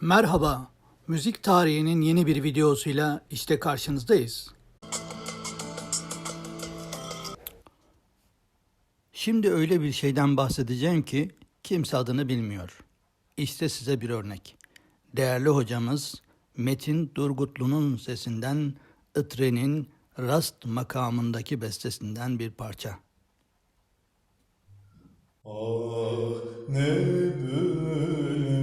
Merhaba, müzik tarihinin yeni bir videosuyla işte karşınızdayız. Şimdi öyle bir şeyden bahsedeceğim ki kimse adını bilmiyor. İşte size bir örnek. Değerli hocamız Metin Durgutlu'nun sesinden Itre'nin Rast makamındaki bestesinden bir parça. Ah ne bülbülüz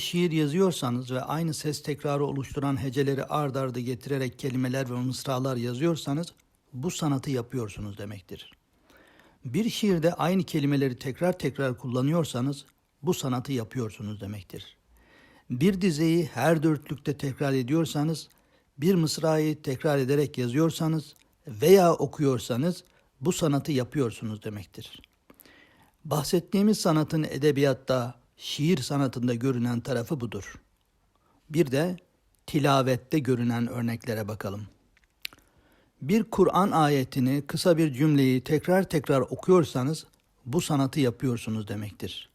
şiir yazıyorsanız ve aynı ses tekrarı oluşturan heceleri ard arda getirerek kelimeler ve mısralar yazıyorsanız bu sanatı yapıyorsunuz demektir. Bir şiirde aynı kelimeleri tekrar tekrar kullanıyorsanız bu sanatı yapıyorsunuz demektir. Bir dizeyi her dörtlükte tekrar ediyorsanız, bir mısrayı tekrar ederek yazıyorsanız veya okuyorsanız bu sanatı yapıyorsunuz demektir. Bahsettiğimiz sanatın edebiyatta, şiir sanatında görünen tarafı budur. Bir de tilavette görünen örneklere bakalım. Bir Kur'an ayetini, kısa bir cümleyi tekrar tekrar okuyorsanız bu sanatı yapıyorsunuz demektir.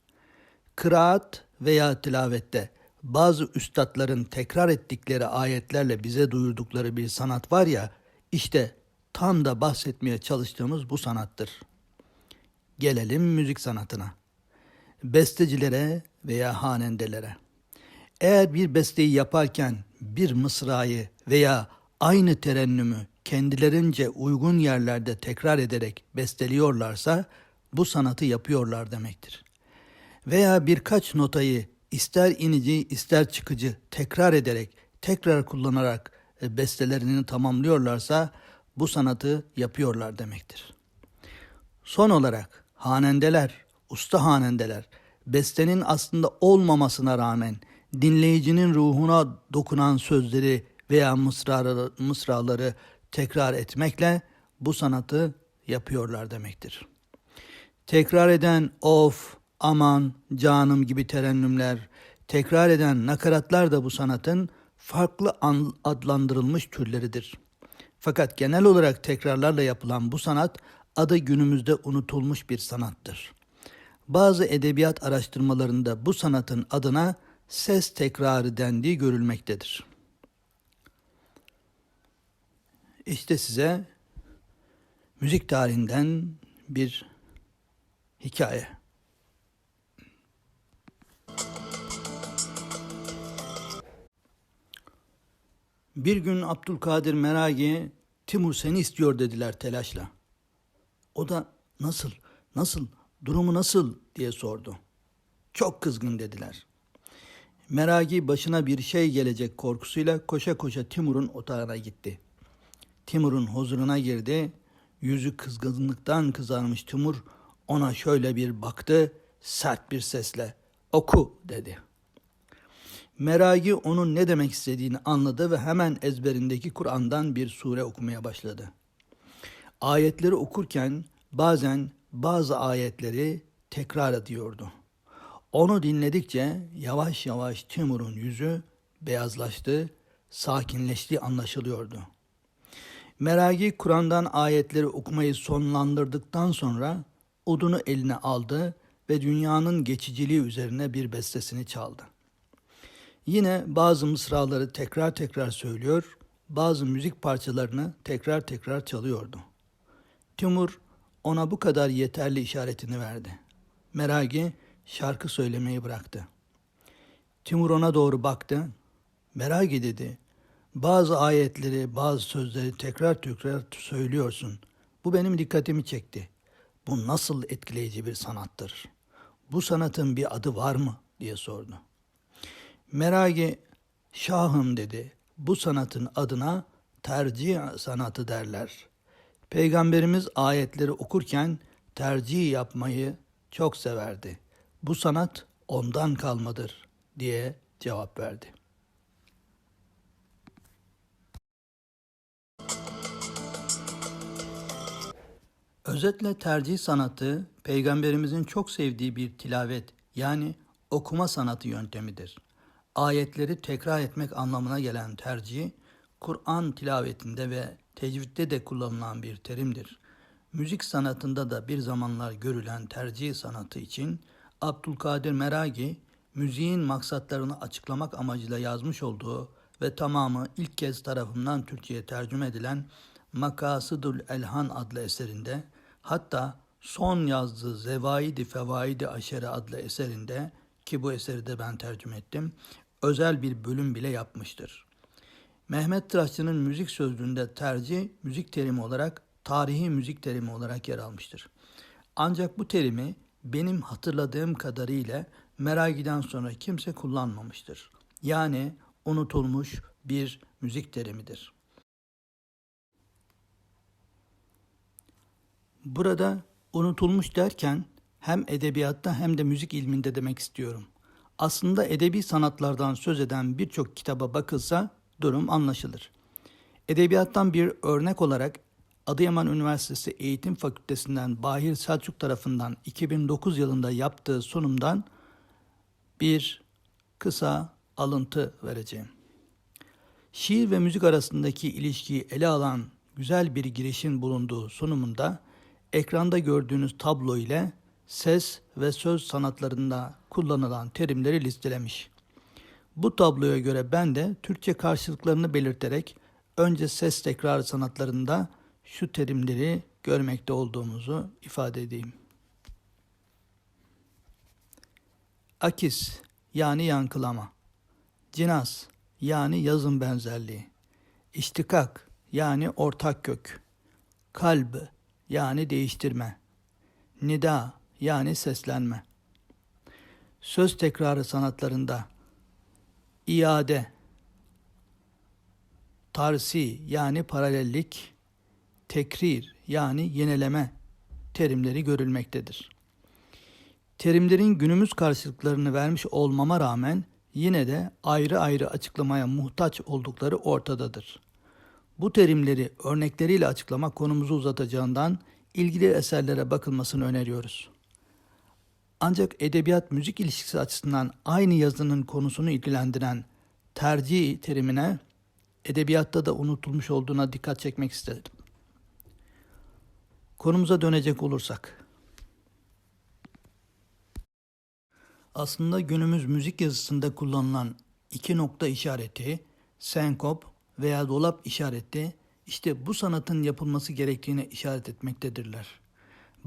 Kıraat veya tilavette bazı üstadların tekrar ettikleri ayetlerle bize duyurdukları bir sanat var ya, işte tam da bahsetmeye çalıştığımız bu sanattır. Gelelim müzik sanatına. Bestecilere veya hanendelere. Eğer bir besteyi yaparken bir mısrayı veya aynı terennümü kendilerince uygun yerlerde tekrar ederek besteliyorlarsa bu sanatı yapıyorlar demektir. Veya birkaç notayı ister inici ister çıkıcı tekrar ederek tekrar kullanarak e, bestelerini tamamlıyorlarsa bu sanatı yapıyorlar demektir. Son olarak hanendeler, usta hanendeler, bestenin aslında olmamasına rağmen dinleyicinin ruhuna dokunan sözleri veya mısraları, mısraları tekrar etmekle bu sanatı yapıyorlar demektir. Tekrar eden of, aman, canım gibi terennümler, tekrar eden nakaratlar da bu sanatın farklı an- adlandırılmış türleridir. Fakat genel olarak tekrarlarla yapılan bu sanat adı günümüzde unutulmuş bir sanattır. Bazı edebiyat araştırmalarında bu sanatın adına ses tekrarı dendiği görülmektedir. İşte size müzik tarihinden bir hikaye. Bir gün Abdülkadir Meragi Timur seni istiyor dediler telaşla. O da nasıl, nasıl, durumu nasıl diye sordu. Çok kızgın dediler. Meragi başına bir şey gelecek korkusuyla koşa koşa Timur'un otağına gitti. Timur'un huzuruna girdi. Yüzü kızgınlıktan kızarmış Timur ona şöyle bir baktı, sert bir sesle oku dedi. Meragi onun ne demek istediğini anladı ve hemen ezberindeki Kur'an'dan bir sure okumaya başladı. Ayetleri okurken bazen bazı ayetleri tekrar ediyordu. Onu dinledikçe yavaş yavaş Timur'un yüzü beyazlaştı, sakinleştiği anlaşılıyordu. Meragi Kur'an'dan ayetleri okumayı sonlandırdıktan sonra udunu eline aldı ve dünyanın geçiciliği üzerine bir bestesini çaldı. Yine bazı mısraları tekrar tekrar söylüyor, bazı müzik parçalarını tekrar tekrar çalıyordu. Timur ona bu kadar yeterli işaretini verdi. Meragi şarkı söylemeyi bıraktı. Timur ona doğru baktı. Meragi dedi, bazı ayetleri, bazı sözleri tekrar tekrar söylüyorsun. Bu benim dikkatimi çekti. Bu nasıl etkileyici bir sanattır? Bu sanatın bir adı var mı? diye sordu. Meragi, Şahım dedi. Bu sanatın adına tercih sanatı derler. Peygamberimiz ayetleri okurken tercih yapmayı çok severdi. Bu sanat ondan kalmadır diye cevap verdi. Özetle tercih sanatı peygamberimizin çok sevdiği bir tilavet yani okuma sanatı yöntemidir. Ayetleri tekrar etmek anlamına gelen tercih, Kur'an tilavetinde ve tecvidde de kullanılan bir terimdir. Müzik sanatında da bir zamanlar görülen tercih sanatı için Abdülkadir Meragi, müziğin maksatlarını açıklamak amacıyla yazmış olduğu ve tamamı ilk kez tarafından Türkçe'ye tercüme edilen Makasıdül Elhan adlı eserinde hatta son yazdığı Zevaidi Fevaidi Aşere adlı eserinde ki bu eseri de ben tercüme ettim özel bir bölüm bile yapmıştır. Mehmet Tıraşçı'nın müzik sözlüğünde tercih müzik terimi olarak tarihi müzik terimi olarak yer almıştır. Ancak bu terimi benim hatırladığım kadarıyla Meragi'den sonra kimse kullanmamıştır. Yani unutulmuş bir müzik terimidir. Burada unutulmuş derken hem edebiyatta hem de müzik ilminde demek istiyorum. Aslında edebi sanatlardan söz eden birçok kitaba bakılsa durum anlaşılır. Edebiyattan bir örnek olarak Adıyaman Üniversitesi Eğitim Fakültesinden Bahir Selçuk tarafından 2009 yılında yaptığı sunumdan bir kısa alıntı vereceğim. Şiir ve müzik arasındaki ilişkiyi ele alan güzel bir girişin bulunduğu sunumunda ekranda gördüğünüz tablo ile ses ve söz sanatlarında kullanılan terimleri listelemiş. Bu tabloya göre ben de Türkçe karşılıklarını belirterek önce ses tekrar sanatlarında şu terimleri görmekte olduğumuzu ifade edeyim. Akis yani yankılama. Cinas yani yazım benzerliği. İştikak yani ortak kök. Kalb yani değiştirme. Nida yani seslenme. Söz tekrarı sanatlarında iade, tarsi yani paralellik, tekrir yani yenileme terimleri görülmektedir. Terimlerin günümüz karşılıklarını vermiş olmama rağmen yine de ayrı ayrı açıklamaya muhtaç oldukları ortadadır. Bu terimleri örnekleriyle açıklamak konumuzu uzatacağından ilgili eserlere bakılmasını öneriyoruz. Ancak edebiyat müzik ilişkisi açısından aynı yazının konusunu ilgilendiren tercih terimine edebiyatta da unutulmuş olduğuna dikkat çekmek istedim. Konumuza dönecek olursak. Aslında günümüz müzik yazısında kullanılan iki nokta işareti, senkop veya dolap işareti işte bu sanatın yapılması gerektiğine işaret etmektedirler.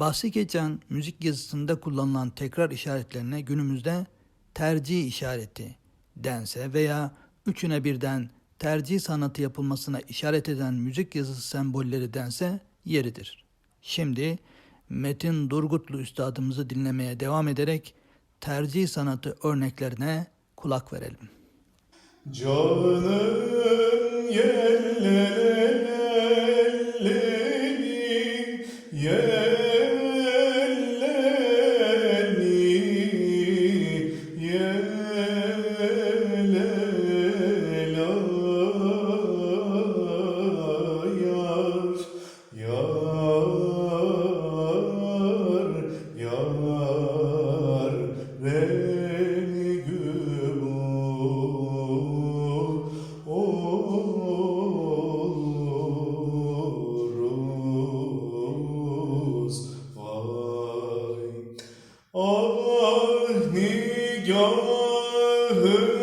Bahsi geçen müzik yazısında kullanılan tekrar işaretlerine günümüzde tercih işareti dense veya üçüne birden tercih sanatı yapılmasına işaret eden müzik yazısı sembolleri dense yeridir. Şimdi Metin Durgutlu üstadımızı dinlemeye devam ederek tercih sanatı örneklerine kulak verelim. Canım yerleleleli Huh.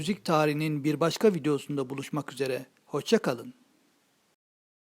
Müzik tarihinin bir başka videosunda buluşmak üzere. Hoşça kalın.